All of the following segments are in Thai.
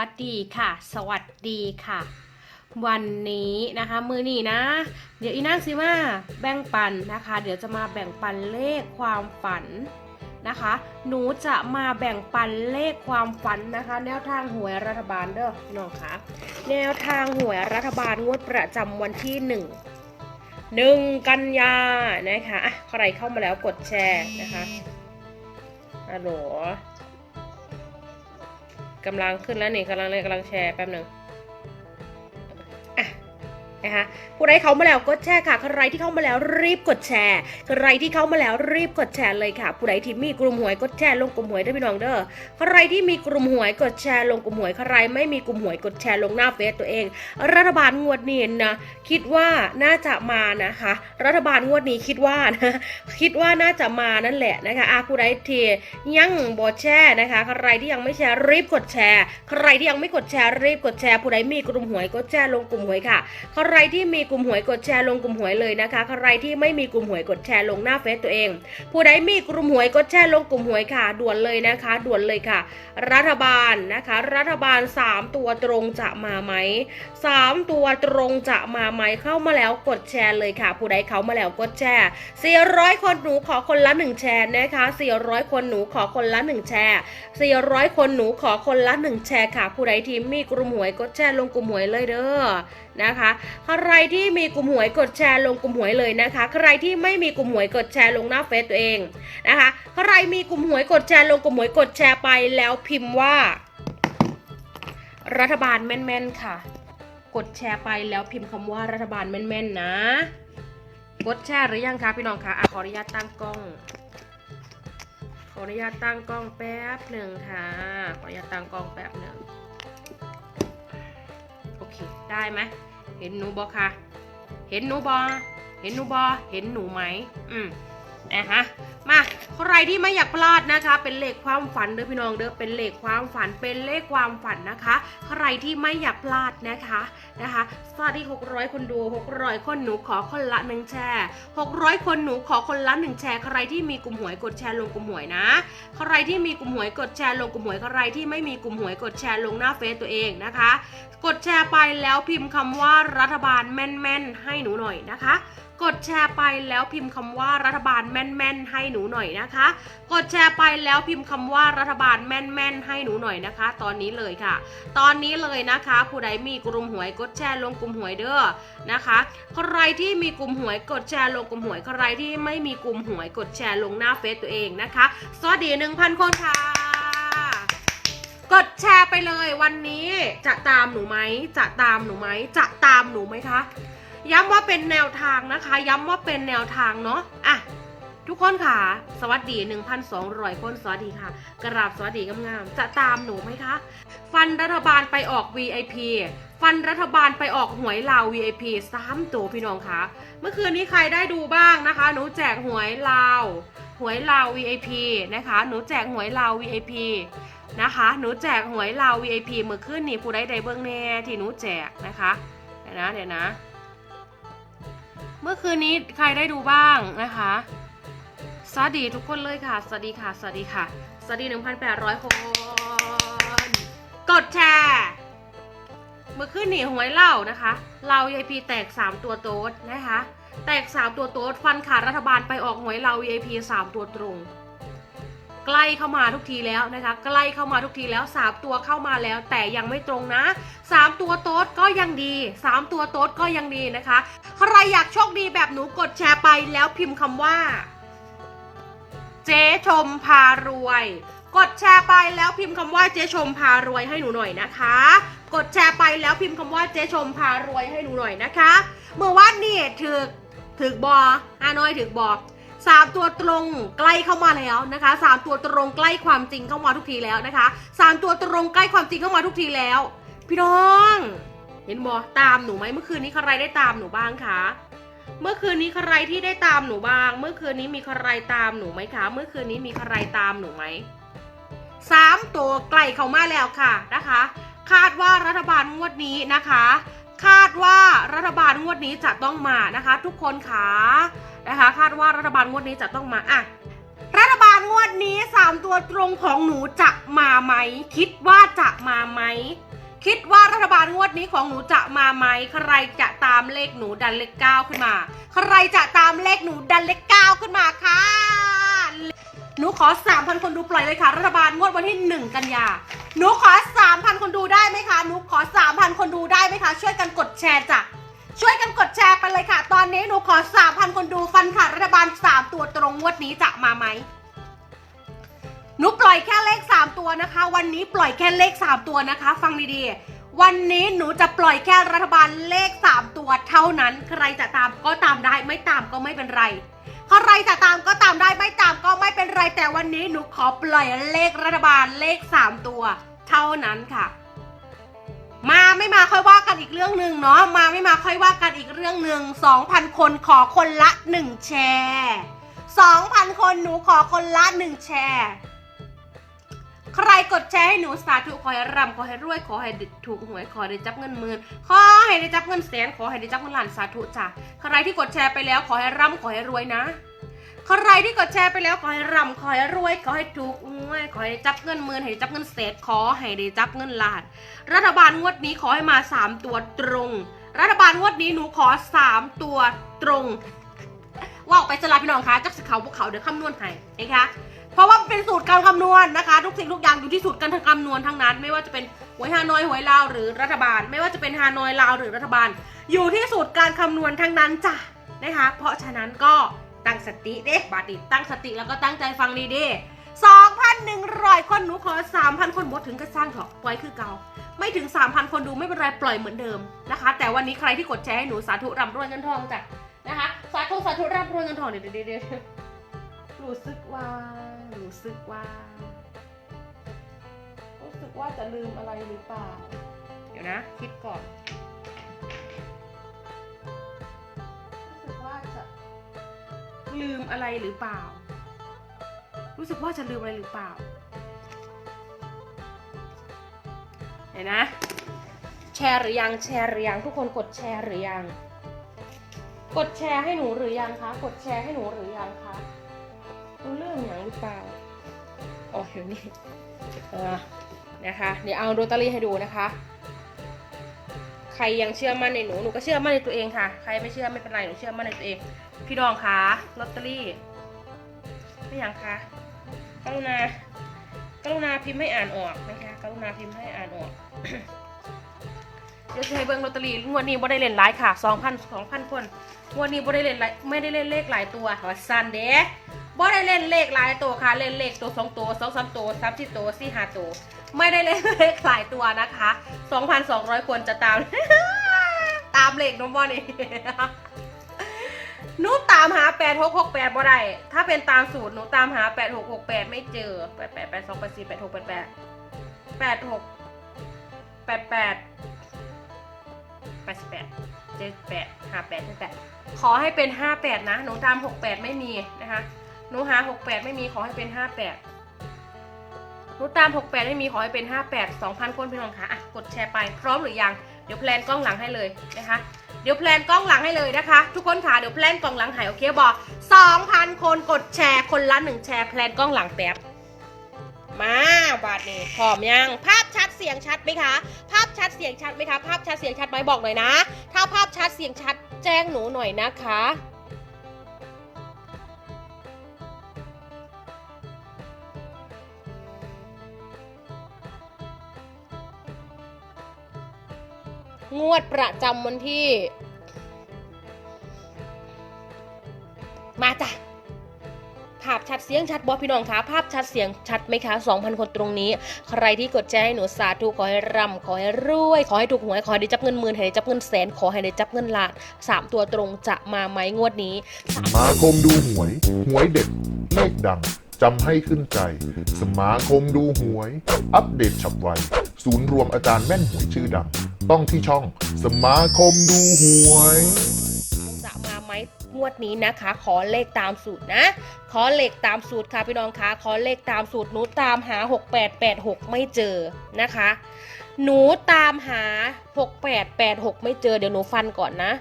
วัสดีค่ะ สวัสดีค่ะ วันนี้นะคะ มือนี้นะ เดี๋ยวอีน่างซิมาแบ่งปันนะคะ เดี๋ยวจะมาแบ่งปันเลขความฝันนะคะ หนูจะมาแบ่งปันเลขความฝันนะคะ แนวทางหวยรัฐบาลเด้อน้องคะแนวทางหวยรัฐบาลงวดประจำวันที่หนึ่งหนึ่งกันยานะคะอะใครเข้ามาแล้วกดแชร์นะคะฮัลโหล กำลังขึ้นแล้วนี่กำลังเลยกำลังแชร์แป๊บหนึ่ง นะคะผู้ใดเข้ามาแล้วกดแชร์ค่ะ ใครที่เข้ามาแล้วรีบกดแชร์ ใครที่เข้ามาแล้วรีบกดแชร์เลยค่ะ ผู้ใดที่มีกลุ่มหวยกดแชร์ลงกลุ่มหวยด้วยพี่น้องเด้อ ใครที่มีกลุ่มหวยกดแชร์ลงกลุ่มหวย ใครไม่มีกลุ่มหวยกดแชร์ลงหน้าเฟซตัวเอง รัฐบาลงวดนี้นะคิดว่าน่าจะมานะคะ รัฐบาลงวดนี้คิดว่านะคิดว่าน่าจะมานั่นแหละนะคะอาผู้ใดที่ยังบอแชร์นะคะ ใครที่ยังไม่แชร์รีบกดแชร์ ใครที่ยังไม่กดแชร์รีบกดแชร์ ผู้ใดมีกลุ่มหวยกดแชร์ลงกลุ่มหวยค่ะรที่มีกลุ่มหวยกดแชร์ลงกลุ่มหวยเลยนะคะ ใครที่ไม่มีกลุ่มหวยกดแชร์ลงหน้าเฟซตัวเอง ผู้ใดมีกลุ่มหวยกดแชร์ลงกลุ่มหวยค่ะ ด่วนเลยนะคะ ด่วนเลยค่ะ รัฐบาลนะคะ รัฐบาล 3 ตัวตรงจะมาไหม3 ตัวตรงจะมาไหมเข้ามาแล้วกดแชร์เลยค่ะ ผู้ใดเข้ามาแล้วกดแชร์ 400 คนหนูขอคนละ 1 แชร์นะคะ 400 คนหนูขอคนละ 1 แชร์ 400 คนหนูขอคนละ 1 แชร์ค่ะ ผู้ใดที่มีกลุ่มหวยกดแชร์ลงกลุ่มหวยเลยเด้อนะคะใครที่มีกลุ่มหวยกดแชร์ลงกลุ่มหวยเลยนะคะ ใครที่ไม่มีกลุ่มหวยกดแชร์ลงหน้าเฟซตัวเองนะคะ ใครมีกลุ่มหวยกดแชร์ลงกลุ่มหวยกดแชร์ไปแล้วพิมพ์ว่า รัฐบาลแม่นๆค่ะ กดแชร์ไปแล้วพิมพ์คำว่ารัฐบาลแม่นๆนะ กดแชร์หรือยังคะพี่น้องคะอะขออนุญาตตั้งกล้องขออนุญาตตั้งกล้องแป๊บหนึ่งค่ะ ขออนุญาตตั้งกล้องแป๊บหนึ่ง ได้ไหมเห็นหนูบอคะเห็นหนูบอเห็นหนูบอเห็นหนูไหมอืมนะฮะ มาใครที่ไม่อยากพลาดนะคะ เป็นเลขความฝันเด้อพี่น้องเด้อเป็นเลขความฝันเป็นเลขความฝันนะคะ ใครที่ไม่อยากพลาดนะคะนะคะสวัสดี600 คนดู 600 คนหนูขอคนละหนึ่งแชร์600 คนหนูขอคนละหนึ่งแชร์ใครที่มีกลุ่มหวยกดแชร์ลงกลุ่มหวยนะ ใครที่มีกลุ่มหวยกดแชร์ลงกลุ่มหวยใครที่ไม่มีกลุ่มหวยกดแชร์ลงหน้าเฟซตัวเองนะคะ กดแชร์ไปแล้วพิมพ์คำว่ารัฐบาลแม่นๆให้หนูหน่อยนะคะ กดแชร์ไปแล้วพิมพ์คำว่ารัฐบาลแม่นๆ ให้หนูหน่อยนะคะ กดแชร์ไปแล้วพิมพ์คำว่ารัฐบาลแม่นๆ ให้หนูหน่อยนะคะ ตอนนี้เลยค่ะ ตอนนี้เลยนะคะ ผู้ใดมีกลุ่มหวยกดแชร์ลงกลุ่มหวยเด้อนะคะ ใครที่มีกลุ่มหวยกดแชร์ลงกลุ่มหวยใครที่ไม่มีกลุ่มหวยกดแชร์ลงหน้าเฟซตัวเองนะคะ สวัสดี1,000 คนค่ะกดแชร์ไปเลยวันนี้จะตามหนูไหม จะตามหนูไหม จะตามหนูไหมคะ ย้ำว่าเป็นแนวทางนะคะ ย้ำว่าเป็นแนวทางเนาะอะทุกคนค่ะ สวัสดี 1,200 คนสวัสดีค่ะ กราบสวัสดีงามๆจะตามหนูไหมคะ ฟันรัฐบาลไปออก VIP ฟันรัฐบาลไปออกหวยลาว VIP สามตัวพี่น้องคะเมื่อคืนนี้ใครได้ดูบ้างนะคะ หนูแจกหวยลาว หวยลาว VIP นะคะ หนูแจกหวยลาว VIP นะคะ หนูแจกหวยลาว VIP เมื่อคืนนี้ผู้ใดได้เบิ้งแน่ที่หนูแจกนะคะ เดี๋ยวนะ เดี๋ยวนะ เมื่อคืนนี้ใครได้ดูบ้างนะคะ สวัสดีทุกคนเลยค่ะ สวัสดีค่ะ สวัสดีค่ะ สวัสดี 1,800 คน กดแชร์ เมื่อคืนนี้หวยเล่านะคะ เรายายพีแตก 3 ตัวโต๊ดนะคะ แตก 3 ตัวโต๊ดฟันขาดรัฐบาลไปออกหวยเรา VIP 3 ตัวตรง ใกล้เข้ามาทุกทีแล้วนะคะ ใกล้เข้ามาทุกทีแล้วสามตัวเข้ามาแล้ว แต่ยังไม่ตรงนะสามตัวโต๊ดก็ยังดีสามตัวโต๊ดก็ยังดีนะคะ ใครอยากโชคดีแบบหนูกดแชร์ไปแล้วพิมพ์คำว่า เจ๊ชมพารวย กดแชร์ไปแล้วพิมพ์คำว่าเจ๊ชมพารวยให้หนูหน่อยนะคะ กดแชร์ไปแล้วพิมพ์คำว่าเจ๊ชมพารวยให้หนูหน่อยนะคะ เมื่อวานนี่ถึกถึกบอฮานอยถึกบอ สามตัวตรงใกล้เข้ามาแล้วนะคะสามตัวตรงใกล้ความจริงเข้ามาทุกทีแล้วนะคะสามตัวตรงใกล้ความจริงเข้ามาทุกทีแล้ว พี่น้อง เห็นบอตามหนูไหมเมื่อคืนนี้ใครได้ตามหนูบ้างคะเมื่อคืนนี้ใครที่ได้ตามหนูบ้าง เมื่อคืนนี้มีใครตามหนูไหมคะ เมื่อคืนนี้มีใครตามหนูไหมสามตัวใกล้เข้ามาแล้วค่ะนะคะ คาดว่ารัฐบาลงวดนี้นะคะ คาดว่ารัฐบาลงวดนี้จะต้องมานะคะ ทุกคนค่ะนะคะ คาดว่ารัฐบาลงวดนี้จะต้องมาอะรัฐบาลงวดนี้สามตัวตรงของหนูจะมาไหม คิดว่าจะมาไหมคิดว่ารัฐบาลงวดนี้ของหนูจะมาไหม ใครจะตามเลขหนูดันเลขเก้าขึ้นมา ใครจะตามเลขหนูดันเลขเก้าขึ้นมาค่ะ หนูขอ 3,000 คนดูปล่อยเลยค่ะ รัฐบาลงวดวันที่ 1 กันยาหนูขอ 3,000 คนดูได้ไหมคะหนูขอ 3,000 คนดูได้ไหมคะ ช่วยกันกดแชร์จ้ะช่วยกันกดแชร์ไปเลยค่ะ ตอนนี้หนูขอ 3,000 คนดูฟันค่ะรัฐบาล 3 ตัวตรงงวดนี้จะมาไหมหนูปล่อยแค่เลข 3 ตัวนะคะ วันนี้ปล่อยแค่เลข 3 ตัวนะคะ ฟังดีๆ วันนี้หนูจะปล่อยแค่รัฐบาลเลข 3 ตัวเท่านั้น ใครจะตามก็ตามได้ไม่ตามก็ไม่เป็นไร ใครจะตามก็ตามได้ไม่ตามก็ไม่เป็นไรแต่วันนี้หนูขอปล่อยเลขรัฐบาลเลข 3 ตัว เท่านั้นค่ะ มาไม่มาค่อยว่ากันอีกเรื่องหนึ่งเนาะมาไม่มาค่อยว่ากันอีกเรื่องหนึ่ง2,000 คนขอคนละ 1 แชร์2,000 คนหนูขอคนละ 1 แชร์ ใครกดแชร์ให้หนูสาธุขอให้ร่ำขอให้รวยขอให้ถูกหวยขอให้ได้จับเงินหมื่นขอให้ได้จับเงินแสนขอให้ได้จับเงินล้านสาธุจ้ะใครที่กดแชร์ไปแล้วขอให้ร่ำขอให้รวยนะใครที่กดแชร์ไปแล้วขอให้ร่ำขอให้รวยขอให้ถูกหวยขอให้ได้จับเงินหมื่นให้ได้จับเงินแสนขอให้ได้จับเงินล้าน รัฐบาลงวดนี้ขอให้มาสามตัวตรง รัฐบาลงวดนี้หนูขอสามตัวตรงว่าออกไปสลาพี่น้องคะจักสิเขาพวกเขาเดี๋ยวคำนวณให้นะคะ เพราะว่าเป็นสูตรการคำนวณนะคะ ทุกสิ่งทุกอย่างอยู่ที่สูตรการคำนวณทั้งนั้น ไม่ว่าจะเป็นหวยฮานอยหวยลาวหรือรัฐบาล ไม่ว่าจะเป็นฮานอยลาวหรือรัฐบาล อยู่ที่สูตรการคำนวณทั้งนั้นจ้ะนะคะ เพราะฉะนั้นก็ตั้งสติเด้บาดนีตั้งสติแล้วก็ตั้งใจฟังดีๆ2,100คนหนูขอ3,000คนบดถึงก็สร้างเถอะปล่อยคือเก่าไม่ถึง3,000คนดูไม่เป็นไรปล่อยเหมือนเดิมนะคะ แต่วันนี้ใครที่กดแชร์ให้หนูสาธุร่ำรวยเงินทองจ้ะนะคะสาธุสาธุร่ำรวยเงินทองเดี๋ยวเดี๋ยวเดี๋ยวรู้สึกว่า รู้สึกว่า รู้สึกว่าจะลืมอะไรหรือเปล่า เดี๋ยวนะ คิดก่อน รู้สึกว่าจะลืมอะไรหรือเปล่า รู้สึกว่าจะลืมอะไรหรือเปล่าเดี๋ยวนะ แชร์หรือยังแชร์หรือยังทุกคนกดแชร์หรือยัง กดแชร์ให้หนูหรือยังคะ กดแชร์ให้หนูหรือยังคะ รู้เรื่องอย่างหรือเปล่าอ๋อเดี๋ยวนี้เออนะคะ เดี๋ยวเอาโรตารี่ให้ดูนะคะ ใครยังเชื่อมั่นในหนู หนูก็เชื่อมั่นในตัวเองค่ะ ใครไม่เชื่อไม่เป็นไร หนูเชื่อมั่นในตัวเอง พี่ดองคะลอตเตอรี่ ไม่ยังคะกรุณากรุณาพิมพ์ให้อ่านออกนะคะกรุณาพิมพ์ให้อ่านออก เดี๋ยวจะให้เบิ้งลอตเตอรี่งวดนี้บ่ได้เล่นหลายค่ะ2,000 2,000คนงวดนี้บ่ได้เล่นหลายไม่ได้เล่นเลขหลายตัวหัวซันเด้ บ่ได้เล่นเลขหลายตัวค่ะเล่นเลขตัวสองตัวสองสามตัวสามสี่ตัวสี่ห้าตัวไม่ได้เล่นเลขหลายตัวนะคะ2,200คนจะตาม ตามเลขน้องบอนี่หนูตามหา8668บ่ได้ถ้าเป็นตามสูตรหนูตามหา8668ไม่เจอ88 82 84 86 88 86 88 88 78 58 78ขอให้เป็น58นะหนูตาม68ไม่มีนะคะ หนูหา68ไม่มีขอให้เป็น58หนูตาม68ไม่มีขอให้เป็น58 2,000คนพี่น้องคะอะกดแชร์ไปพร้อมหรือยัง เดี๋ยวแพลนกล้องหลังให้เลยนะคะ เดี๋ยวแพลนกล้องหลังให้เลยนะคะ ทุกคนค่ะเดี๋ยวแพลนกล้องหลังให้โอเคบอก2,000คนกดแชร์คนละ1แชร์แพลนกล้องหลังแป๊บมาบาดนี้พร้อมยัง ภาพชัดเสียงชัดไหมคะ ภาพชัดเสียงชัดไหมคะ ภาพชัดเสียงชัดไหมบอกหน่อยนะ ถ้าภาพชัดเสียงชัดแจ้งหนูหน่อยนะคะ งวดประจำวันที่ มาจ้ะภาพชัดเสียงชัดบอพี่น้องคะภาพชัดเสียงชัดไหมคะ 2,000 คนตรงนี้ ใครที่กดแชร์ให้หนูสาธุขอให้ร่ำขอให้รวย ขอให้ถูกหวย ขอให้ได้จับเงินหมื่นให้ได้จับเงินแสน ขอให้ได้จับเงินล้านสามตัวตรงจะมาไหมงวดนี้ สมาคมดูหวย หวยเด็ดเลขดังจำให้ขึ้นใจ สมาคมดูหวย อัปเดตฉับไว ศูนย์รวมอาจารย์แม่นหวยชื่อดัง ต้องที่ช่องสมาคมดูหวย จะมาไหมงวดนี้นะคะ ขอเลขตามสูตรนะ ขอเลขตามสูตรค่ะพี่น้องคะขอเลขตามสูตรหนูตามหา 6886 ไม่เจอนะคะ หนูตามหา 6886 ไม่เจอเดี๋ยวหนูฟันก่อนนะ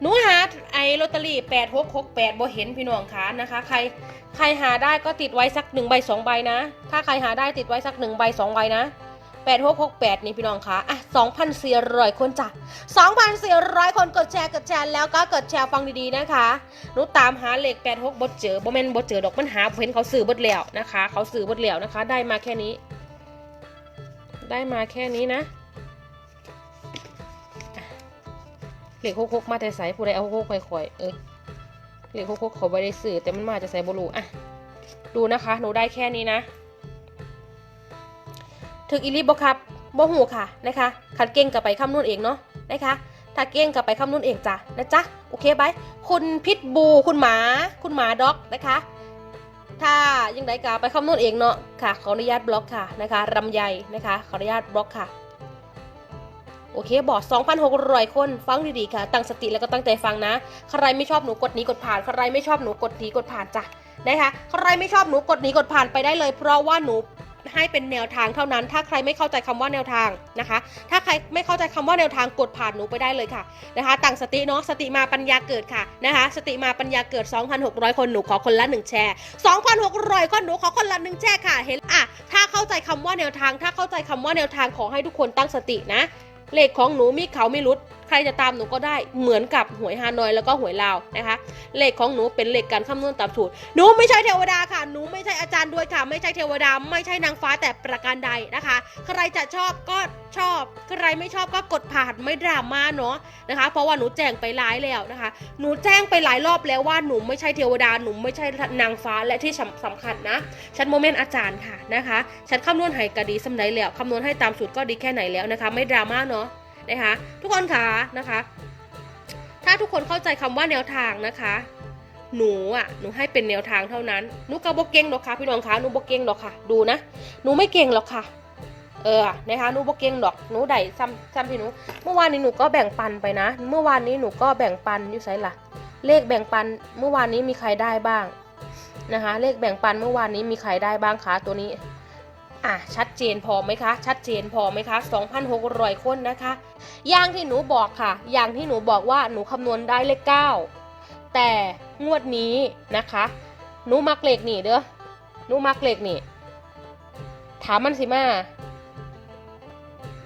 หนูหา ลอตเตอรี่8668บ่เห็นพี่น้องคะนะคะ ใครใครหาได้ก็ติดไว้สักหนึ่งใบสองใบนะ ถ้าใครหาได้ติดไว้สักหนึ่งใบสองใบนะแปดหกหกแปดนี่พี่น้องคะอะสองพันสี่ร้อยคนจ้ะสองพันสี่ร้อยคนกดแชร์กดแชร์แล้วก็กดแชร์ฟังดีๆนะคะหนูตามหาเลขแปดหกบดเจอบดเมนบดเจอดอกมันหาเห็นเขาซื้อบดแล้วนะคะ เขาซื้อบดแล้วนะคะ ได้มาแค่นี้ ได้มาแค่นี้นะ เลขหกหกมาแต่ใสผู้ใดเอาหกหกค่อยๆเอ้ยเลขหกหกเขาไม่ได้ซื้อแต่มันมาจะใส่บลูอะดูนะคะหนูได้แค่นี้นะ ถึกอีลิบครับบ่หูค่ะนะคะขัดเก่งกับไปคำนวณเองเนาะนะคะถ้าเก่งกับไปคำนวณเองจ้ะนะจ๊ะโอเคบายคุณพิทบูคุณหมา คุณหมาด็อกนะคะ ถ้ายังไงกับไปคำนวณเองเนาะค่ะขออนุญาตบล็อกค่ะนะคะรำไยนะคะขออนุญาตบล็อกค่ะ โอเคบอร์ด2,600 คน ฟังดีๆค่ะ ตั้งสติแล้วก็ตั้งใจฟังนะ ใครไม่ชอบหนูกดหนีกดผ่าน ใครไม่ชอบหนูกดหนีกดผ่านจ้ะนะคะ ใครไม่ชอบหนูกดหนีกดผ่านไปได้เลย เพราะว่าหนูให้เป็นแนวทางเท่านั้น ถ้าใครไม่เข้าใจคำว่าแนวทางนะคะ ถ้าใครไม่เข้าใจคำว่าแนวทางกดผ่านหนูไปได้เลยค่ะนะคะ ตั้งสติเนาะ สติมาปัญญาเกิดค่ะนะคะ สติมาปัญญาเกิด 2,600 คนหนูขอคนละ 1 แชร์ 2,600 คนหนูขอคนละ 1 แชร์ค่ะ เห็นอะ ถ้าเข้าใจคำว่าแนวทาง ถ้าเข้าใจคำว่าแนวทางขอให้ทุกคนตั้งสตินะ เลขของหนูมีเขาไม่รุด ใครจะตามหนูก็ได้เหมือนกับหวยฮานอยแล้วก็หวยลาวนะคะ เลขของหนูเป็นเลขการคำนวณตามสูตรหนูไม่ใช่เทวดาค่ะหนูไม่ใช่อาจารย์ด้วยค่ะ ไม่ใช่เทวดา ไม่ใช่นางฟ้าแต่ประการใดนะคะ ใครจะชอบก็ชอบ ใครไม่ชอบก็กดผ่านไม่ดราม่าเนาะนะคะ เพราะว่าหนูแจ้งไปหลายแล้วนะคะ หนูแจ้งไปหลายรอบแล้วว่าหนูไม่ใช่เทวดาหนูไม่ใช่นางฟ้าและที่สำสำคัญนะฉันโมเมนต์อาจารย์ค่ะนะคะฉันคำนวณให้กะดีสำไหนแล้วคำนวณให้ตามสูตรก็ดีแค่ไหนแล้วนะคะ ไม่ดราม่าเนาะ นะคะทุกคนค่ะนะคะ ถ้าทุกคนเข้าใจคำว่าแนวทางนะคะ หนูอะหนูให้เป็นแนวทางเท่านั้นหนูกระบอกเก่งหรอกค่ะพี่น้องคะหนูบอกเก่งหรอกค่ะ ดูนะหนูไม่เก่งหรอกค่ะ เออนะคะหนูบอกเก่งหรอกหนูได้ซ้ำซ้ำพี่หนู เมื่อวานนี้หนูก็แบ่งปันไปนะ เมื่อวานนี้หนูก็แบ่งปันอยู่ไสล่ะ เลขแบ่งปันเมื่อวานนี้มีใครได้บ้างนะคะ เลขแบ่งปันเมื่อวานนี้มีใครได้บ้างคะตัวนี้ อะชัดเจนพอไหมคะ ชัดเจนพอไหมคะ 2,600 คนนะคะ อย่างที่หนูบอกค่ะ อย่างที่หนูบอกว่าหนูคำนวณได้เลขเก้าแต่งวดนี้นะคะ หนูมักเลขนี่เด้อ หนูมักเลขนี่ ถามมันสิมา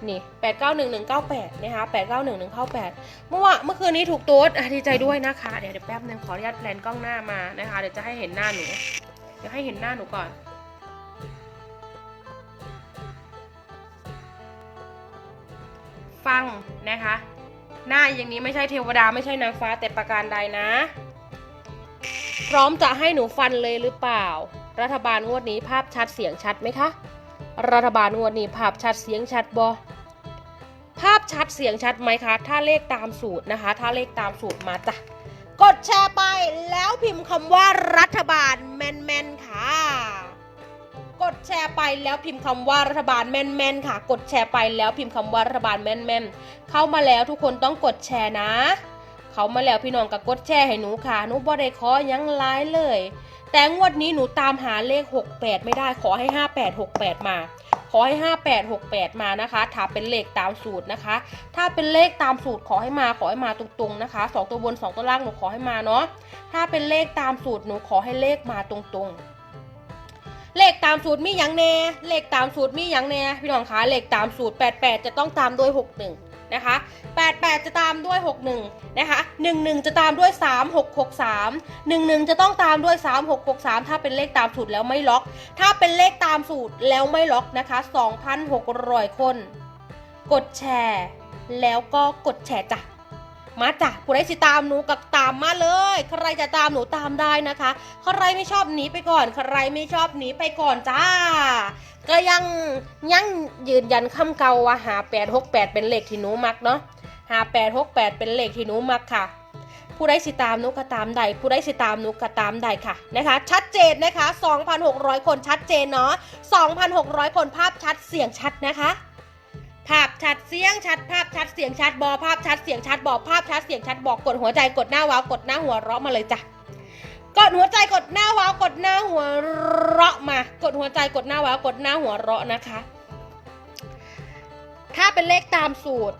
นี่แปดเก้าหนึ่งหนึ่งเก้าแปดนะคะแปดเก้าหนึ่งหนึ่งเก้าแปดเมื่อวานเมื่อคืนนี้ถูกตัวอะดีใจด้วยนะคะ เดี๋ยวเดี๋ยวแป๊บนึงขออนุญาตแพลนกล้องหน้ามานะคะ เดี๋ยวจะให้เห็นหน้าหนู เดี๋ยวให้เห็นหน้าหนูก่อน ฟังนะคะ หน้าอย่างนี้ไม่ใช่เทวดาไม่ใช่นางฟ้าแต่ประการใดนะ พร้อมจะให้หนูฟันเลยหรือเปล่า รัฐบาลงวดนี้ภาพชัดเสียงชัดไหมคะ รัฐบาลงวดนี้ภาพชัดเสียงชัดบอภาพชัดเสียงชัดไหมคะ ถ้าเลขตามสูตรนะคะ ถ้าเลขตามสูตรมาจ้ะกดแชร์ไปแล้วพิมพ์คำว่ารัฐบาลแมนๆค่ะ กดแชร์ไปแล้วพิมพ์คำว่ารัฐบาลแม่นๆค่ะ กดแชร์ไปแล้วพิมพ์คำว่ารัฐบาลแม่นๆ เข้ามาแล้วทุกคนต้องกดแชร์นะ เขามาแล้วพี่น้องก็กดแชร์ให้หนูค่ะหนูบ่ได้ขอยังร้ายเลย แต่งวดนี้หนูตามหาเลข 68 ไม่ได้ขอให้ 5868 มา ขอให้ 5868 มานะคะ ถ้าเป็นเลขตามสูตรนะคะ ถ้าเป็นเลขตามสูตรขอให้มาขอให้มาตรงๆนะคะสองตัวบนสองตัวล่างหนูขอให้มาเนาะถ้าเป็นเลขตามสูตรหนูขอให้เลขมาตรงๆ เลขตามสูตรมีอย่างแน่ เลขตามสูตรมีอย่างแน่ พี่น้องคะเลขตามสูตร 88 จะต้องตามด้วย 61 นะคะ 88 จะตามด้วย 61 นะคะ 11 จะตามด้วย 3663 11 จะต้องตามด้วย 3663 ถ้าเป็นเลขตามสูตรแล้วไม่ล็อก ถ้าเป็นเลขตามสูตรแล้วไม่ล็อกนะคะ 2,600 คน กดแชร์ แล้วก็กดแชร์จ้ะ มาจ้ะผู้ใดสิตามหนูกับตามมาเลย ใครจะตามหนูตามได้นะคะ ใครไม่ชอบหนีไปก่อน ใครไม่ชอบหนีไปก่อนจ้า ก็ยังยังยืนยันคำเก่าว่าหาแปดหกแปดเป็นเลขที่หนูมักเนาะหาแปดหกแปดเป็นเลขที่หนูมักค่ะผู้ใดสิตามหนูก็ตามได้ผู้ใดสิตามหนูก็ตามได้ค่ะนะคะ ชัดเจนนะคะ 2,600 คนชัดเจนเนาะ 2,600 คนภาพชัดเสียงชัดนะคะ ภาพชัดเสียงชัดภาพชัดเสียงชัดบอภาพชัดเสียงชัดบอกภาพชัดเสียงชัดบอกกดหัวใจกดหน้าว้าวกดหน้าหัวเราะมาเลยจ้ะกดหัวใจกดหน้าว้าวกดหน้าหัวเราะมา กดหัวใจกดหน้าว้าวกดหน้าหัวเราะนะคะ ถ้าเป็นเลขตามสูตร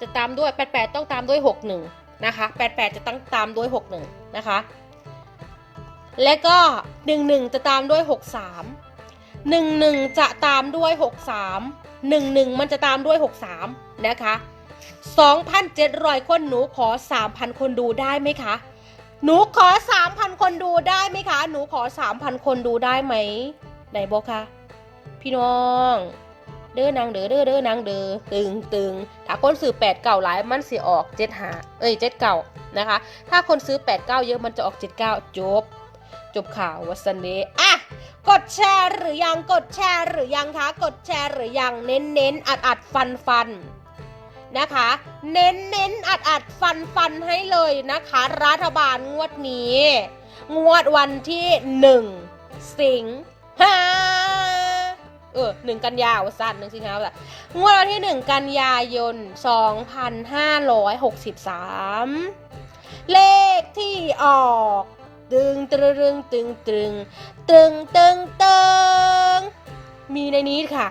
จะตามด้วย 88 ต้องตามด้วย 61 นะคะ 88 จะต้องตามด้วย 61 นะคะ และก็ 11 จะตามด้วย 63 11 จะตามด้วย 63 11 มันจะตามด้วย 63 นะคะ 2,700 คนหนูขอ 3,000 คนดูได้ไหมคะ หนูขอ 3,000 คนดูได้ไหมคะ หนูขอ 3,000 คนดูได้ไหมไหนบอกคะพี่น้องเด้อนางเด้อเด้อเด้อนางเด้อตึงตึงถ้าคนซื้อแปดเก่าหลายมันเสิออกเจ็ดหาเอ้ยเจ็ดเก่านะคะ ถ้าคนซื้อแปดเก้าเยอะมันจะออกเจ็ดเก้าจบ จบข่าววัสันเดอะกดแชร์หรือยังกดแชร์หรือยังคะกดแชร์หรือยังเน้นเน้นอัดอัดฟันฟันนะคะ เน้นเน้นอัดอัดฟันฟันให้เลยนะคะ รัฐบาลงวดนี้ งวดวันที่หนึ่งสิงหาเออหนึ่งกันยาวสั้นหนึ่งสิงหาว่ะงวดวันที่หนึ่งกันยายนสองพันห้าร้อยหกสิบสามเลขที่ออก ตึงตรึงตึงตึงตึงตึงตึงมีในนี้ค่ะ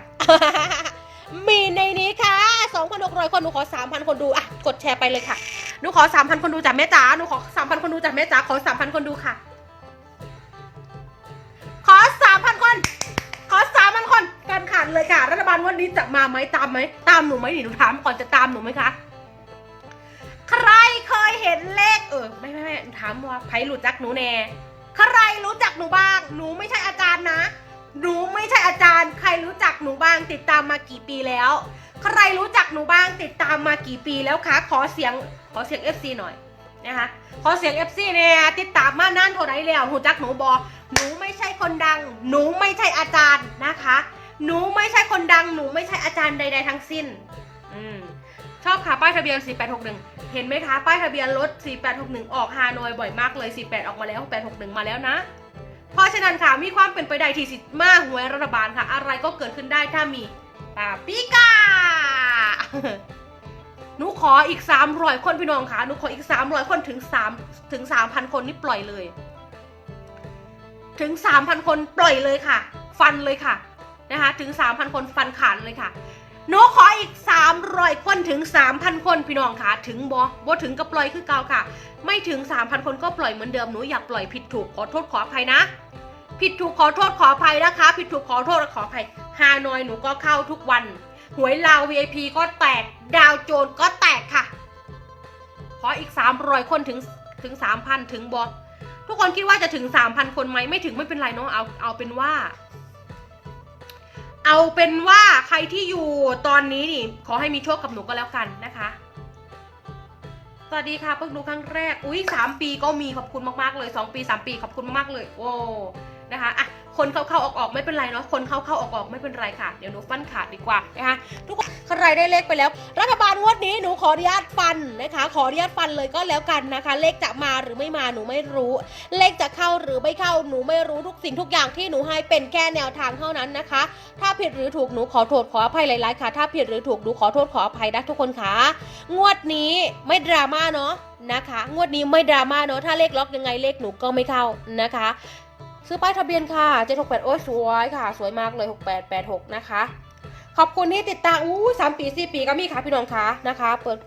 มีในนี้ค่ะ2,600 คนหนูขอ 3,000 คนดูอะกดแชร์ไปเลยค่ะหนูขอ 3,000 คนดูจากแม่จ๋าหนูขอ 3,000 คนดูจากแม่จ๋าขอ 3,000 คนดูค่ะ ขอ 3,000 คน ขอ 3,000 คนกันขาดเลยค่ะ รัฐบาลวันนี้จะมาไหมตามไหมตามหนูไหมหนูถามก่อนจะตามหนูไหมคะ ใครเคยเห็นเลขเออไม่ไม่ไม่ถามว่าใครรู้จักหนูแน่ใครรู้จักหนูบ้าง หนูไม่ใช่อาจารย์นะ หนูไม่ใช่อาจารย์ ใครรู้จักหนูบ้างติดตามมากี่ปีแล้ว ใครรู้จักหนูบ้างติดตามมากี่ปีแล้วคะ ขอเสียงขอเสียง FC หน่อยนะคะขอเสียง FC เนี่ยติดตามมานานเท่าไหร่แล้วหูจักหนูบอหนูไม่ใช่คนดัง หนูไม่ใช่อาจารย์นะคะ หนูไม่ใช่คนดัง หนูไม่ใช่อาจารย์ใด ๆ ทั้งสิ้น อืม ชอบค่ะป้ายทะเบียน 4861 เห็นไหมคะ ป้ายทะเบียนรถ 4861 ออกฮานอยบ่อยมากเลย 48 ออกมาแล้ว 861 มาแล้วนะ เพราะฉะนั้นค่ะ มีความเป็นไปได้ที่สิมาหวยรัฐบาลค่ะ อะไรก็เกิดขึ้นได้ถ้ามีปาปิกาหนูขออีก 300 คนพี่น้องค่ะหนูขออีก 300 คนถึง3ถึง 3,000 คนนี่ปล่อยเลย ถึง 3,000 คนปล่อยเลยค่ะ ฟันเลยค่ะนะคะถึง 3,000 คนฟันขาดเลยค่ะ หนูขออีก 300 คนถึง 3,000 คนพี่น้องคะถึงบอบอถึงก็ปล่อยคือเก่าค่ะ ไม่ถึง 3,000 คนก็ปล่อยเหมือนเดิมหนูอยากปล่อยผิดถูกขอโทษขออภัยนะ ผิดถูกขอโทษขออภัยนะคะ ผิดถูกขอโทษและขออภัยฮานอยหนูก็เข้าทุกวัน หวยลาว VIP ก็แตกดาวโจนก็แตกค่ะ ขออีก 300 คนถึงถึง 3,000 ถึงบอทุกคนคิดว่าจะถึง 3,000 คนไหมไม่ถึงไม่เป็นไรเนาะเอาเอาเป็นว่า เอาเป็นว่าใครที่อยู่ตอนนี้นี่ ขอให้มีโชคกับหนูก็แล้วกันนะคะ สวัสดีค่ะเพิ่งดูครั้งแรก อุ้ยสามปีก็มีขอบคุณมากๆเลยสองปีสามปีขอบคุณมากๆเลย โอ้ นะคะอะคนเข้าๆออกๆไม่เป็นไรเนาะ คนเข้าๆออกๆไม่เป็นไรค่ะ เดี๋ยวหนูฟันขาดดีกว่านะคะทุกคนใครได้เลขไปแล้ว รัฐบาลงวดนี้หนูขออนุญาตฟันนะคะ ขออนุญาตฟันเลยก็แล้วกันนะคะ เลขจะมาหรือไม่มาหนูไม่รู้ เลขจะเข้าหรือไม่เข้าหนูไม่รู้ทุกสิ่งทุกอย่างที่หนูให้เป็นแค่แนวทางเท่านั้นนะคะ ถ้าผิดหรือถูกหนูขอโทษขออภัยหลายๆค่ะ ถ้าผิดหรือถูกหนูขอโทษขออภัยนะทุกคนค่ะ งวดนี้ไม่ดราม่าเนาะนะคะ งวดนี้ไม่ดราม่าเนาะถ้าเลขล็อกยังไงเลขหนูก็ไม่เข้านะคะ ซื้อป้ายทะเบียนค่ะ 768 โอ้ยสวยค่ะ สวยมากเลย 6886 นะคะ ขอบคุณที่ติดตามอู้สามปีสี่ปีก็มีค่ะพี่น้องคะนะคะ เปิด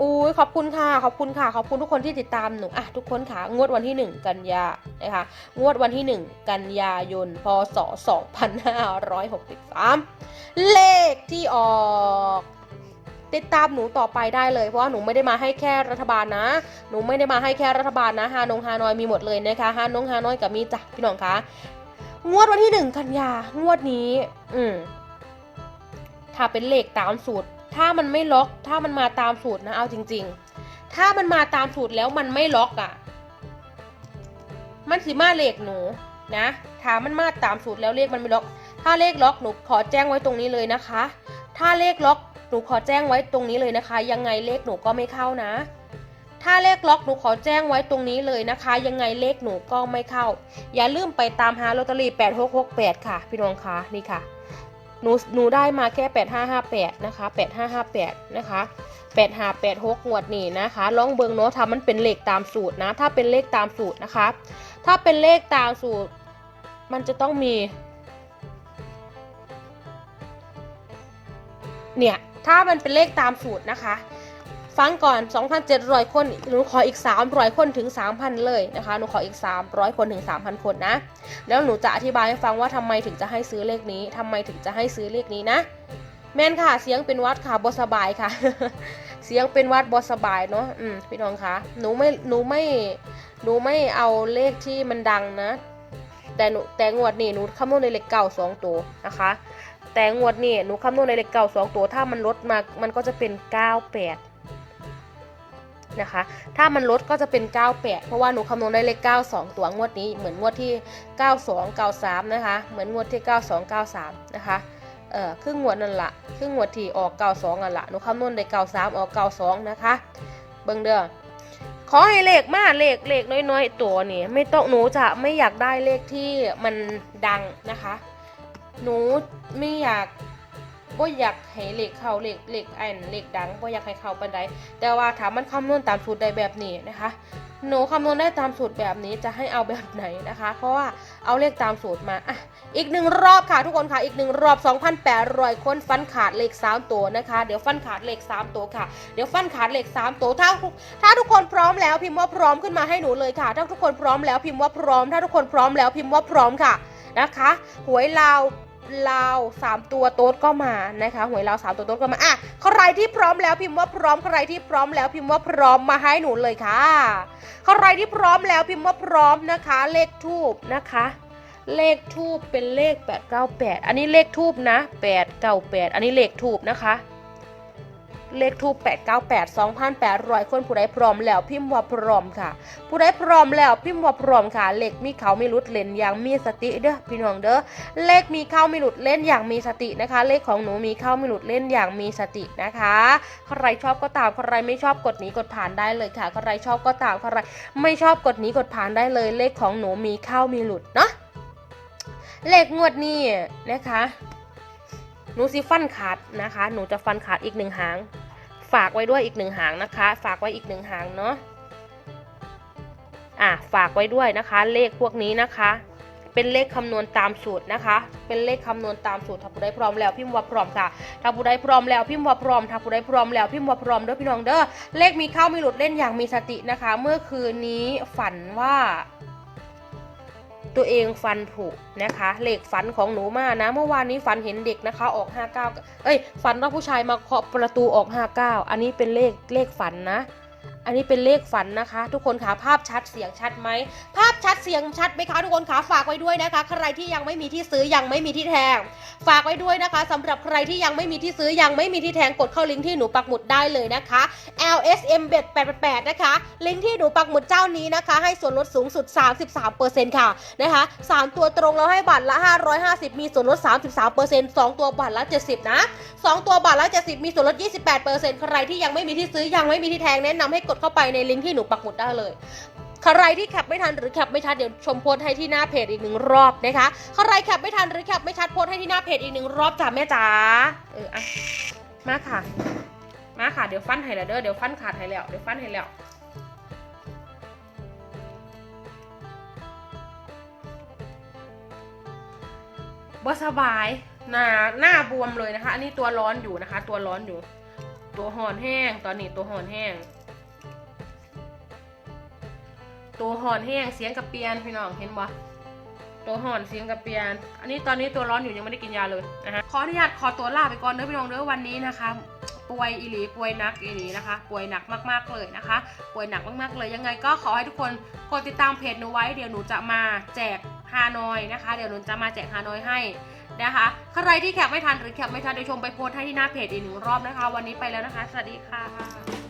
อุ้ยขอบคุณค่ะ ขอบคุณค่ะ ขอบคุณทุกคนที่ติดตามหนูอะทุกคนค่ะ งวดวันที่ 1 กันยานะคะ งวดวันที่ 1 กันยายน พศ 2563 เลขที่ออก ติดตามหนูต่อไปได้เลย เพราะว่าหนูไม่ได้มาให้แค่รัฐบาลนะ หนูไม่ได้มาให้แค่รัฐบาลนะฮานงฮานอยมีหมดเลยนะคะฮานงฮานอยกับมีจ้ะพี่น้องคะงวดวันที่หนึ่งกันยางวดนี้ อืมถ้าเป็นเลขตามสูตร ถ้ามันไม่ล็อก ถ้ามันมาตามสูตรนะเอาจริง ๆ ถ้ามันมาตามสูตรแล้วมันไม่ล็อกอะ่ะ มันสิมาเลขหนูนะถ้ามันมาตามสูตรแล้วเลขมันไม่ล็อก ถ้าเลขล็อกหนูขอแจ้งไว้ตรงนี้เลยนะคะ ถ้าเลขล็อก หนูขอแจ้งไว้ตรงนี้เลยนะคะ ยังไงเลขหนูก็ไม่เข้านะ ถ้าเลขล็อกหนูขอแจ้งไว้ตรงนี้เลยนะคะ ยังไงเลขหนูก็ไม่เข้า อย่าลืมไปตามหาลอตเตอรี่8668 ค่ะ พี่น้องคะนี่ค่ะหนูหนูได้มาแค่ 8558 นะคะ 8558 นะคะ 8586งวดนี้นะคะ ลองเบิงเนาะถ้ามันเป็นเลขตามสูตรนะ ถ้าเป็นเลขตามสูตรนะคะ ถ้าเป็นเลขตามสูตร มันจะต้องมี เนี่ย ถ้ามันเป็นเลขตามสูตรนะคะ ฟังก่อน 2,700 คน หนูขออีก 300 คนถึง 3,000 เลยนะคะ หนูขออีก 300 คนถึง 3,000 คนนะ แล้วหนูจะอธิบายให้ฟังว่าทำไมถึงจะให้ซื้อเลขนี้ทำไมถึงจะให้ซื้อเลขนี้นะ แม่นค่ะ เสียงเป็นวัดค่ะบสบายค่ะ เสียงเป็นวัดบสบายเนาะ อืมพี่น้องคะ หนูไม่ หนูไม่ หนูไม่เอาเลขที่มันดังนะ แต่หนูแต่งวดนี้หนูคำนวณในเลขเก่าสองตัวนะคะ แต่งวดนี้หนูคำนวณในเลขเก่าสองตัวถ้ามันลดมา มันก็จะเป็นเก้าแปดนะคะ ถ้ามันลดก็จะเป็น 98 เพราะว่าหนูคำนวณได้เลข 92 ตัวงวดนี้เหมือนงวดที่ 92 93 นะคะ เหมือนงวดที่ 92 93 นะคะ เอ่อครึ่งงวดนั่นละครึ่งงวดที่ออก 92 นั่นละหนูคำนวณได้ 93 ออก 92 นะคะ เบิ่งเด้อขอให้เลขมาเลขเลขน้อยๆ ตัวนี่ไม่ต้องหนูจะไม่อยากได้เลขที่มันดังนะคะ หนูไม่อยากบ่อยากให้เหลขเข้าเหลขเลขอันเหลขดังบ่อยากให้เข้าปานใดแต่ว่าถามมันคำนวณตามสูตรใดแบบนี้นะคะ หนูคำนวณได้ตามสูตรแบบนี้จะให้เอาแบบไหนนะคะ เพราะว่าเอาเลขตามสูตรมาอะอีกหนึ่งรอบค่ะทุกคนค่ะอีกหนึ่งรอบ 2,800 คนฟันขาดเลข3ตัวนะคะ เดี๋ยวฟันขาดเลข3ตัวค่ะเดี๋ยวฟันขาดเลข3ตัวถ้าถ้าทุกคนพร้อมแล้วพิมพ์ว่าพร้อมขึ้นมาให้หนูเลยค่ะ ถ้าทุกคนพร้อมแล้วพิมพ์ว่าพร้อม ถ้าทุกคนพร้อมแล้วพิมพ์ว่าพร้อมค่ะ นะคะ หวยลาวลาวสามตัวโต๊ดก็มานะคะหวยลาวสามตัวโต๊ดก็มาอะใครที่พร้อมแล้วพิมพ์ว่าพร้อมใครที่พร้อมแล้วพิมพ์ว่าพร้อมมาให้หนูเลยค่ะ ใครที่พร้อมแล้วพิมพ์ว่าพร้อมนะคะ เลขทูบนะคะ เลขทูบเป็นเลข 898 อันนี้เลขทูบนะ 898 อันนี้เลขทูบนะคะ เลขทูบ898 2,800 คนผู้ใดพร้อมแล้วพิมพ์ว่าพร้อมค่ะ ผู้ใดพร้อมแล้วพิมพ์ว่าพร้อมค่ะ เลขมีเขาไม่หลุดเล่นอย่างมีสติเด้อพี่น้องเด้อเลขมีเข้าไม่หลุดเล่นอย่างมีสตินะคะ เลขของหนูมีเข้าไม่หลุดเล่นอย่างมีสตินะคะ ใครชอบก็ตามใครไม่ชอบกดหนีกดผ่านได้เลยค่ะ ใครชอบก็ตามใครไม่ชอบกดหนีกดผ่านได้เลย เลขของหนูมีเข้ามีหลุดเนาะเลขงวดนี้นะคะ หนูสิฟันขาดนะคะ หนูจะฟันขาดอีกหนึ่งหาง ฝากไว้ด้วยอีกหนึ่งหางนะคะ ฝากไว้อีกหนึ่งหางเนาะอะฝากไว้ด้วยนะคะ เลขพวกนี้นะคะ เป็นเลขคำนวณตามสูตรนะคะ เป็นเลขคำนวณตามสูตรถ้าผู้ใดพร้อมแล้วพิมพ์ว่าพร้อมค่ะถ้าผู้ใดพร้อมแล้วพิมพ์ว่าพร้อมถ้าผู้ใดพร้อมแล้วพิมพ์ว่าพร้อมเด้อพี่น้องเด้อเลขมีเข้ามีหลุดเล่นอย่างมีสตินะคะ เมื่อคืนนี้ฝันว่า ตัวเองฟันผุนะคะเลขฝันของหนูมานะ เมื่อวานนี้ฝันเห็นเด็กนะคะออก 59 เอ้ยฝันว่าผู้ชายมาเคาะประตูออก 59 อันนี้เป็นเลขเลขฝันนะ อันนี้เป็นเลขฝันนะคะ ทุกคนคะภาพชัดเสียงชัดไหมภาพชัดเสียงชัดไหมคะทุกคนคะฝากไว้ด้วยนะคะ ใครที่ยังไม่มีที่ซื้อยังไม่มีที่แทง ฝากไว้ด้วยนะคะสำหรับใครที่ยังไม่มีที่ซื้อยังไม่มีที่แทงกดเข้าลิงก์ที่หนูปักหมุดได้เลยนะคะ LSM bet 888นะคะลิงก์ที่หนูปักหมุดเจ้านี้นะคะ ให้ส่วนลดสูงสุด 33%ค่ะนะคะ3ตัวตรงเราให้บัตรละ 550 มีส่วนลด 33% 2 ตัวบัตรละ 70 นะ 2 ตัวบัตรละ 70 มีส่วนลด 28%ใครที่ยังไม่มีที่ซื้อยังไม่มีที่แทงแนะนำให้กดดเข้าไปในลิงก์ที่หนูปักหมุดได้เลยใครที่แคปไม่ทันหรือแคปไม่ชัดเดี๋ยวชมโพสให้ที่หน้าเพจอีกหนึ่งรอบนะคะใครแคปไม่ทันหรือแคปไม่ชัดโพสให้ที่หน้าเพจอีกหนึ่งรอบจ้าแม่จ๋าเอออะมาค่ะ มาค่ะเดี๋ยวฟันให้แล้วเด้อเดี๋ยวฟันขาดให้แล้วเดี๋ยวฟันให้แล้วบ่สบายหน้าหน้าบวมเลยนะคะ อันนี้ตัวร้อนอยู่นะคะ ตัวร้อนอยู่ ตัวห่อนแห้งตอนนี้ตัวห่อนแห้ง ตัวห่อนแห้งเสียงกระเปียนพี่น้องเห็นบ่ตัวห่อนเสียงกระเปียน อันนี้ตอนนี้ตัวร้อนอยู่ยังไม่ได้กินยาเลยนะฮะขออนุญาตขอตัวลาไปก่อนเด้อพี่น้องเด้อวันนี้นะคะป่วยอีหลีป่วยหนักอีหลีนะคะ ป่วยหนักมากๆเลยนะคะ ป่วยหนักมากๆเลยยังไงก็ขอให้ทุกคนกดติดตามเพจหนูไว้เดี๋ยวหนูจะมาแจกฮานอยนะคะ เดี๋ยวหนูจะมาแจกฮานอยให้นะคะใครที่แคปไม่ทันหรือแคปไม่ทันเดี๋ยวชมไปโพสให้ที่หน้าเพจอีกหนึ่งรอบนะคะ วันนี้ไปแล้วนะคะ สวัสดีค่ะ